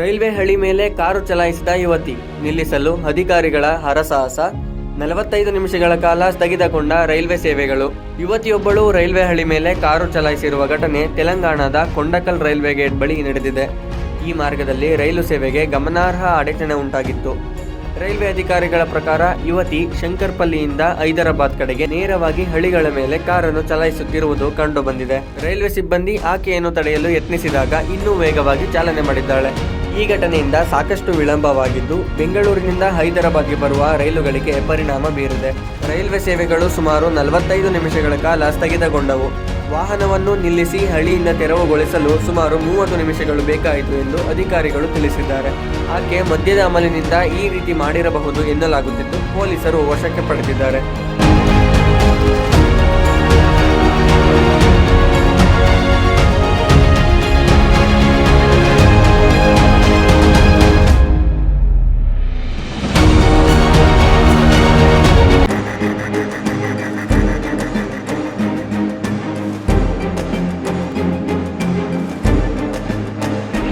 Railway ಹಳಿ ಮೇಲೆ car ಚಲಾಯಿಸಿದ ಯುವತಿ. ನಿಲ್ಲಿಸಲು ಅಧಿಕಾರಿಗಳ ಹರಸಾಹಸ. ನಲವತ್ತೈದು ನಿಮಿಷಗಳ ಕಾಲ ಸ್ಥಗಿತಗೊಂಡ ರೈಲ್ವೆ ಸೇವೆಗಳು. ಯುವತಿಯೊಬ್ಬಳು ರೈಲ್ವೆ ಹಳಿ ಮೇಲೆ ಕಾರು ಚಲಾಯಿಸಿರುವ ಘಟನೆ ತೆಲಂಗಾಣದ ಕೊಂಡಕಲ್ ರೈಲ್ವೆ ಗೇಟ್ ಬಳಿ ನಡೆದಿದೆ. ಈ ಮಾರ್ಗದಲ್ಲಿ ರೈಲು ಸೇವೆಗೆ ಗಮನಾರ್ಹ ಅಡಚಣೆ ಉಂಟಾಗಿತ್ತು. ರೈಲ್ವೆ ಅಧಿಕಾರಿಗಳ ಪ್ರಕಾರ ಯುವತಿ ಶಂಕರ್ಪಲ್ಲಿಯಿಂದ ಹೈದರಾಬಾದ್ ಕಡೆಗೆ ನೇರವಾಗಿ ಹಳಿಗಳ ಮೇಲೆ ಕಾರನ್ನು ಚಲಾಯಿಸುತ್ತಿರುವುದು ಕಂಡುಬಂದಿದೆ. ರೈಲ್ವೆ ಸಿಬ್ಬಂದಿ ಆಕೆಯನ್ನು ತಡೆಯಲು ಯತ್ನಿಸಿದಾಗ ಇನ್ನೂ ವೇಗವಾಗಿ ಚಾಲನೆ ಮಾಡಿದ್ದಾಳೆ. ಈ ಘಟನೆಯಿಂದ ಸಾಕಷ್ಟು ವಿಳಂಬವಾಗಿದ್ದು, ಬೆಂಗಳೂರಿನಿಂದ ಹೈದರಾಬಾದ್ಗೆ ಬರುವ ರೈಲುಗಳಿಗೆ ಪರಿಣಾಮ ಬೀರಿದೆ. ರೈಲ್ವೆ ಸೇವೆಗಳು ಸುಮಾರು ನಲವತ್ತೈದು ನಿಮಿಷಗಳ ಕಾಲ ಸ್ಥಗಿತಗೊಂಡವು. ವಾಹನವನ್ನು ನಿಲ್ಲಿಸಿ ಹಳಿಯಿಂದ ತೆರವುಗೊಳಿಸಲು ಸುಮಾರು ಮೂವತ್ತು ನಿಮಿಷಗಳು ಬೇಕಾಯಿತು ಎಂದು ಅಧಿಕಾರಿಗಳು ತಿಳಿಸಿದ್ದಾರೆ. ಆಕೆ ಮದ್ಯದ ಅಮಲಿನಿಂದ ಈ ರೀತಿ ಮಾಡಿರಬಹುದು ಎನ್ನಲಾಗುತ್ತಿದ್ದು, ಪೊಲೀಸರು ವಶಕ್ಕೆ ಪಡೆದಿದ್ದಾರೆ.